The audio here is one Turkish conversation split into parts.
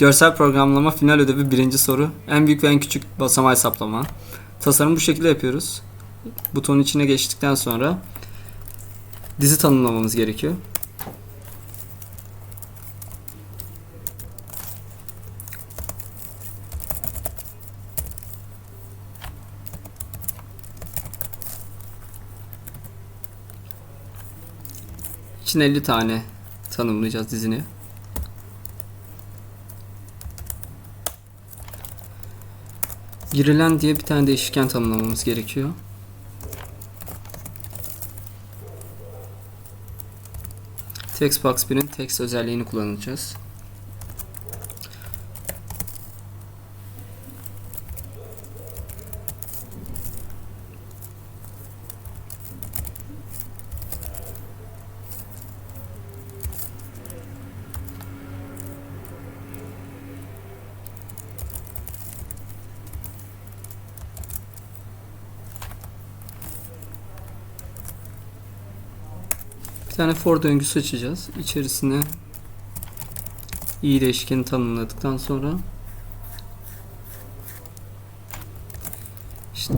Görsel programlama final ödevi birinci soru. En büyük ve en küçük basamağı hesaplama. Tasarım bu şekilde yapıyoruz. Butonun içine geçtikten sonra dizi tanımlamamız gerekiyor. İçine 50 tane tanımlayacağız dizini. Girilen diye bir tane değişken tanımlamamız gerekiyor. Textbox 1'in text özelliğini kullanacağız. Tane for döngüsü açacağız. İçerisine i değişkeni tanımladıktan sonra işte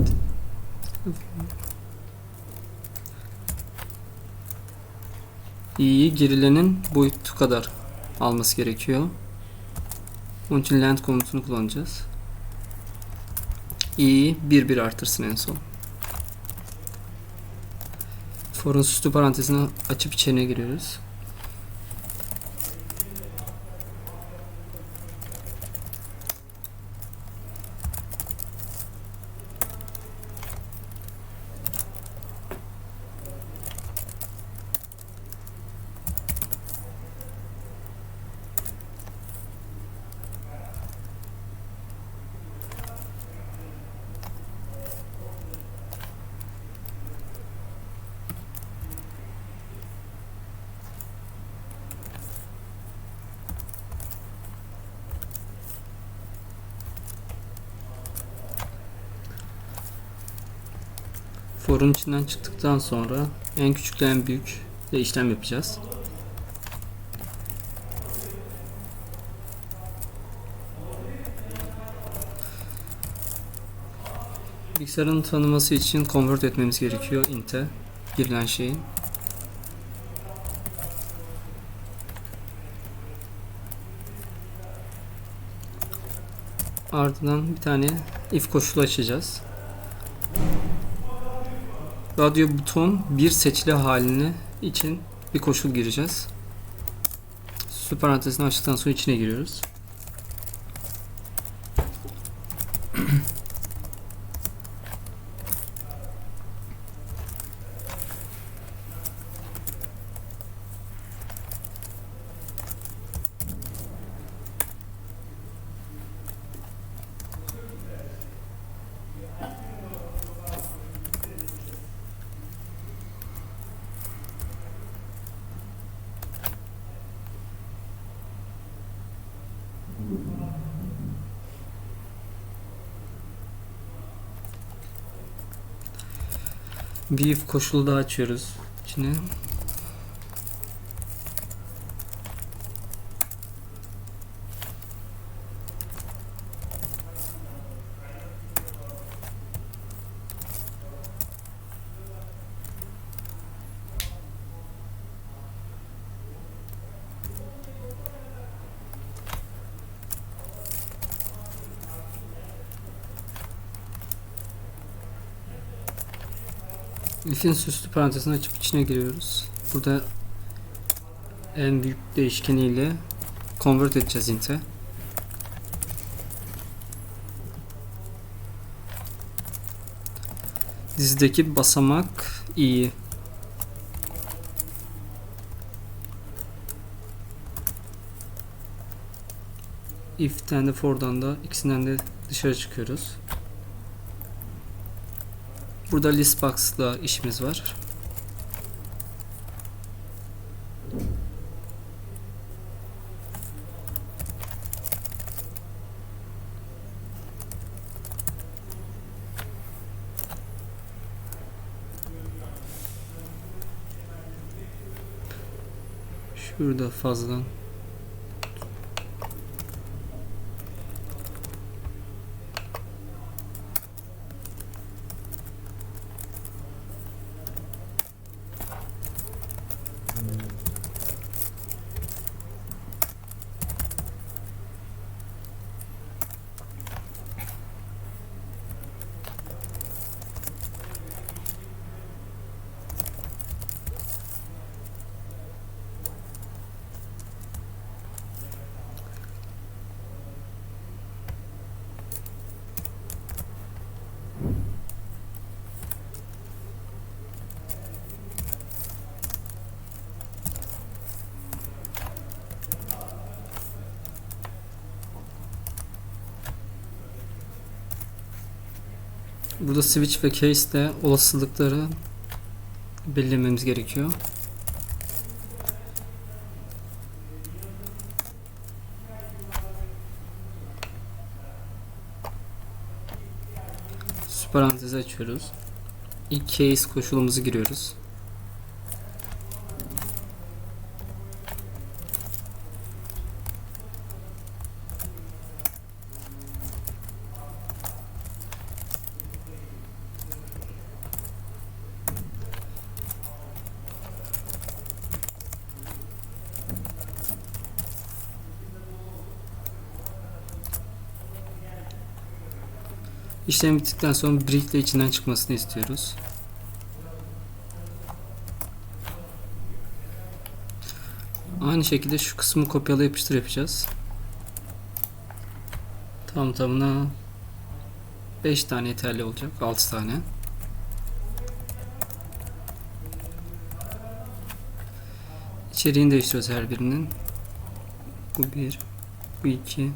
i'yi girilenin boyutu kadar alması gerekiyor. Onun için length komutunu kullanacağız. i'yi 1 1 artırsın en son. For'un süslü parantezini açıp içine giriyoruz. For'un içinden çıktıktan sonra en küçükle en büyük ile işlem yapacağız. Bilgisayarın tanıması için convert etmemiz gerekiyor int'e girilen şeyi. Ardından bir tane if koşulu açacağız. Radyo buton bir seçili halini için bir koşul gireceğiz. Süper parantezini açtıktan sonra içine giriyoruz. Bir if koşulu daha açıyoruz içine. If'in süslü parantezini açıp içine giriyoruz. Burada en büyük değişkeniyle convert edeceğiz int'e. Dizideki basamak iyi. If'ten de for'dan da ikisinden de dışarı çıkıyoruz. Burada listbox'la işimiz var. Şurada fazladan Burada switch ve case de olasılıkları belirlememiz gerekiyor. Süparantezi açıyoruz. İlk case koşulumuzu giriyoruz. İşlem bittikten sonra brick ile içinden çıkmasını istiyoruz. Aynı şekilde şu kısmı kopyala yapıştır yapacağız. Tam tamına 5 tane yeterli olacak. 6 tane. İçeriğini değiştiriyoruz her birinin. Bu bir, bu iki,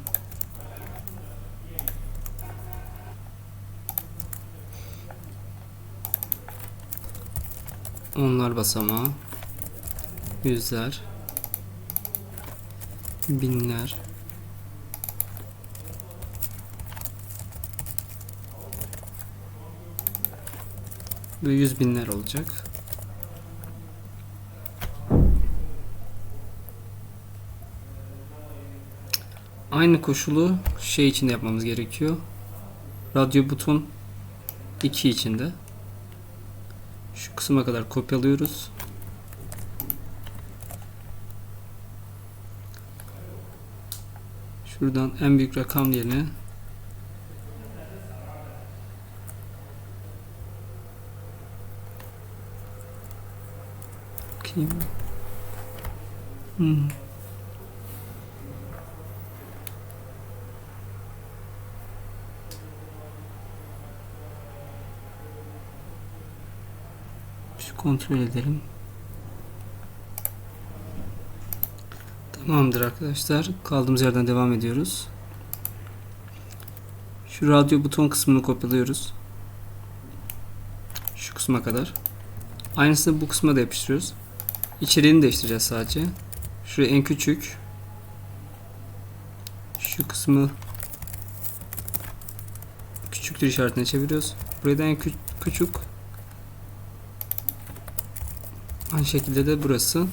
Onlar basamağı. Yüzler. Binler. Ve yüz binler olacak. Aynı koşulu şey için yapmamız gerekiyor. Radyo buton 2 içinde. Şu kısma kadar kopyalıyoruz. Şuradan en büyük rakam yerine Bakayım. Hmm. Şu kontrol edelim. Tamamdır arkadaşlar. Kaldığımız yerden devam ediyoruz. Şu radyo buton kısmını kopyalıyoruz. Şu kısma kadar. Aynısını bu kısma da yapıştırıyoruz. İçeriğini değiştireceğiz sadece. Şuraya en küçük. Şu kısmı küçüktür işaretine çeviriyoruz. Buraya da en kü- küçük Aynı şekilde de burası.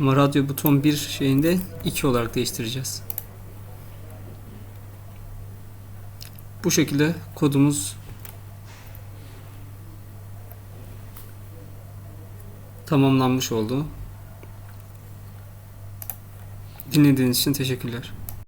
Ama radyo buton 1 şeyinde 2 olarak değiştireceğiz. Bu şekilde kodumuz tamamlanmış oldu. Dinlediğiniz için teşekkürler.